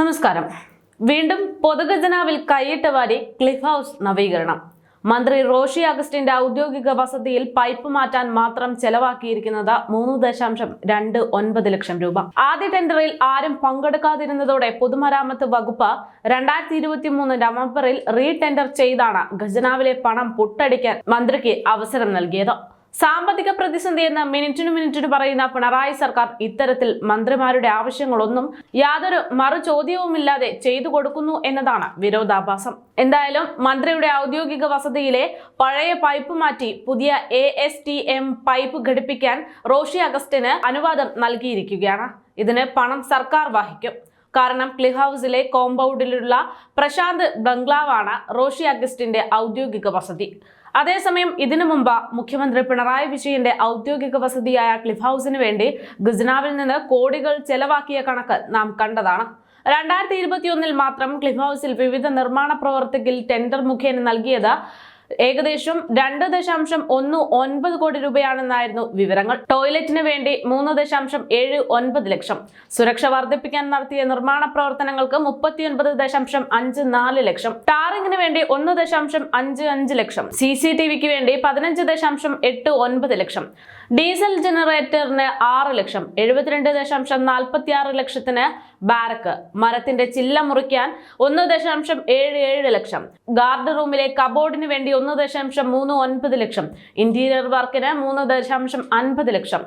നമസ്കാരം. വീണ്ടും പൊതുഖജനാവിൽ കൈയിട്ട് വാരി ക്ലിഫ് ഹൗസ് നവീകരണം. മന്ത്രി റോഷി അഗസ്റ്റിന്റെ ഔദ്യോഗിക വസതിയിൽ പൈപ്പ് മാറ്റാൻ മാത്രം ചെലവാക്കിയിരിക്കുന്നത് മൂന്ന് ദശാംശം രണ്ട് ഒൻപത് ലക്ഷം രൂപ. ആദ്യ ടെൻഡറിൽ ആരും പങ്കെടുക്കാതിരുന്നതോടെ പൊതുമരാമത്ത് വകുപ്പ് രണ്ടായിരത്തി ഇരുപത്തി മൂന്ന് നവംബറിൽ റീ ടെൻഡർ ചെയ്താണ് ഖജനാവിലെ പണം പൊട്ടടിക്കാൻ മന്ത്രിക്ക് അവസരം നൽകിയത്. സാമ്പത്തിക പ്രതിസന്ധി എന്ന് മിനിറ്റിനു മിനിറ്റിന് പറയുന്ന പിണറായി സർക്കാർ ഇത്തരത്തിൽ മന്ത്രിമാരുടെ ആവശ്യങ്ങളൊന്നും യാതൊരു മറു ചോദ്യവുമില്ലാതെ ചെയ്തു കൊടുക്കുന്നു എന്നതാണ് വിരോധാഭാസം. എന്തായാലും മന്ത്രിയുടെ ഔദ്യോഗിക വസതിയിലെ പഴയ പൈപ്പ് മാറ്റി പുതിയ എ പൈപ്പ് ഘടിപ്പിക്കാൻ റോഷി അഗസ്റ്റിന് അനുവാദം നൽകിയിരിക്കുകയാണ്. ഇതിന് പണം സർക്കാർ വഹിക്കും. കാരണം ക്ലിഹ് ഹൗസിലെ കോമ്പൗണ്ടിലുള്ള പ്രശാന്ത് ബംഗ്ലാവാണ് റോഷി അഗസ്റ്റിന്റെ ഔദ്യോഗിക വസതി. അതേസമയം ഇതിനു മുമ്പ് മുഖ്യമന്ത്രി പിണറായി വിജയന്റെ ഔദ്യോഗിക വസതിയായ ക്ലിഫ് ഹൗസിന് വേണ്ടി ഗുസ്നാവിൽ നിന്ന് കോടികൾ ചെലവാക്കിയ കണക്ക് നാം കണ്ടതാണ്. രണ്ടായിരത്തി ഇരുപത്തിയൊന്നിൽ മാത്രം ക്ലിഫ് ഹൗസിൽ വിവിധ നിർമ്മാണ പ്രവർത്തികൾ ടെൻഡർ മുഖേന നൽകിയത് ഏകദേശം രണ്ട് ദശാംശം ഒന്ന് ഒൻപത് കോടി രൂപയാണെന്നായിരുന്നു വിവരങ്ങൾ. ടോയ്ലറ്റിന് വേണ്ടി മൂന്ന് ദശാംശം ഏഴ് ഒൻപത് ലക്ഷം. സുരക്ഷ വർദ്ധിപ്പിക്കാൻ നടത്തിയ നിർമ്മാണ പ്രവർത്തനങ്ങൾക്ക് മുപ്പത്തിയൊൻപത് ദശാംശം അഞ്ച് നാല് ലക്ഷം. ടാറിങ്ങിന് വേണ്ടി ഒന്ന് ദശാംശം അഞ്ച് അഞ്ച് ലക്ഷം. സി സി ടി വിക്ക് വേണ്ടി പതിനഞ്ച് ദശാംശം എട്ട് ഒൻപത് ലക്ഷം. ഡീസൽ ജനറേറ്ററിന് ആറ് ലക്ഷം. എഴുപത്തിരണ്ട് ദശാംശം നാൽപ്പത്തി ആറ് ലക്ഷത്തിന് ബാരക്ക്. മരത്തിന്റെ ചില്ല മുറിക്കാൻ ഒന്ന് ദശാംശം ഏഴ് ഏഴ് ലക്ഷം. ഗാർഡ് റൂമിലെ കബോർഡിന് വേണ്ടി ഒന്ന് ദശാംശം മൂന്ന് ഒൻപത് ലക്ഷം. ഇന്റീരിയർ വർക്കിന് മൂന്ന് ദശാംശം അൻപത് ലക്ഷം.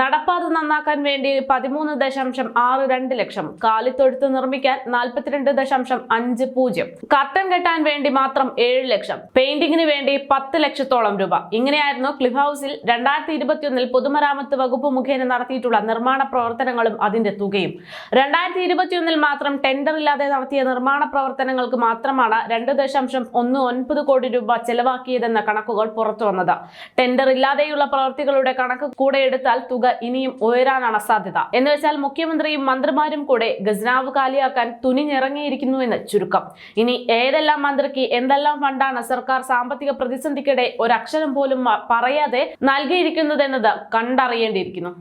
നടപ്പാത നന്നാക്കാൻ വേണ്ടി പതിമൂന്ന് ദശാംശം ആറ് രണ്ട് ലക്ഷം. കാലിത്തൊഴുത്ത് നിർമ്മിക്കാൻ നാൽപ്പത്തിരണ്ട് ദശാംശം അഞ്ച് പൂജ്യം. കർട്ടൻ കെട്ടാൻ വേണ്ടി മാത്രം ഏഴ് ലക്ഷം. പെയിന്റിങ്ങിന് വേണ്ടി പത്ത് ലക്ഷത്തോളം രൂപ. ഇങ്ങനെയായിരുന്നു ക്ലിഫ് ഹൗസിൽ രണ്ടായിരത്തി ഇരുപത്തിയൊന്നിൽ പൊതുമരാമത്ത് വകുപ്പ് മുഖേന നടത്തിയിട്ടുള്ള നിർമ്മാണ പ്രവർത്തനങ്ങളും അതിന്റെ തുകയും. രണ്ടായിരത്തി ഇരുപത്തിയൊന്നിൽ മാത്രം ടെൻഡർ ഇല്ലാതെ നടത്തിയ നിർമ്മാണ പ്രവർത്തനങ്ങൾക്ക് മാത്രമാണ് രണ്ട് ദശാംശം ഒന്ന് ഒൻപത് കോടി രൂപ ചെലവാക്കിയതെന്ന കണക്കുകൾ പുറത്തു വന്നത്. ടെൻഡർ ഇല്ലാതെയുള്ള പ്രവർത്തികളുടെ കണക്ക് കൂടെ എടുത്താൽ തുക ഇനിയും ഉയരാനാണ് സാധ്യത. എന്ന് വെച്ചാൽ മുഖ്യമന്ത്രിയും മന്ത്രിമാരും കൂടെ ഖജനാവ് കാലിയാക്കാൻ തുനിഞ്ഞിറങ്ങിയിരിക്കുന്നു എന്ന് ചുരുക്കം. ഇനി ഏതെല്ലാം മന്ത്രിക്ക് എന്തെല്ലാം ഫണ്ടാണ് സർക്കാർ സാമ്പത്തിക പ്രതിസന്ധിക്കിടെ ഒരക്ഷരം പോലും പറയാതെ നൽകിയിരിക്കുന്നതെന്നത് കണ്ടറിയേണ്ടിയിരിക്കുന്നു.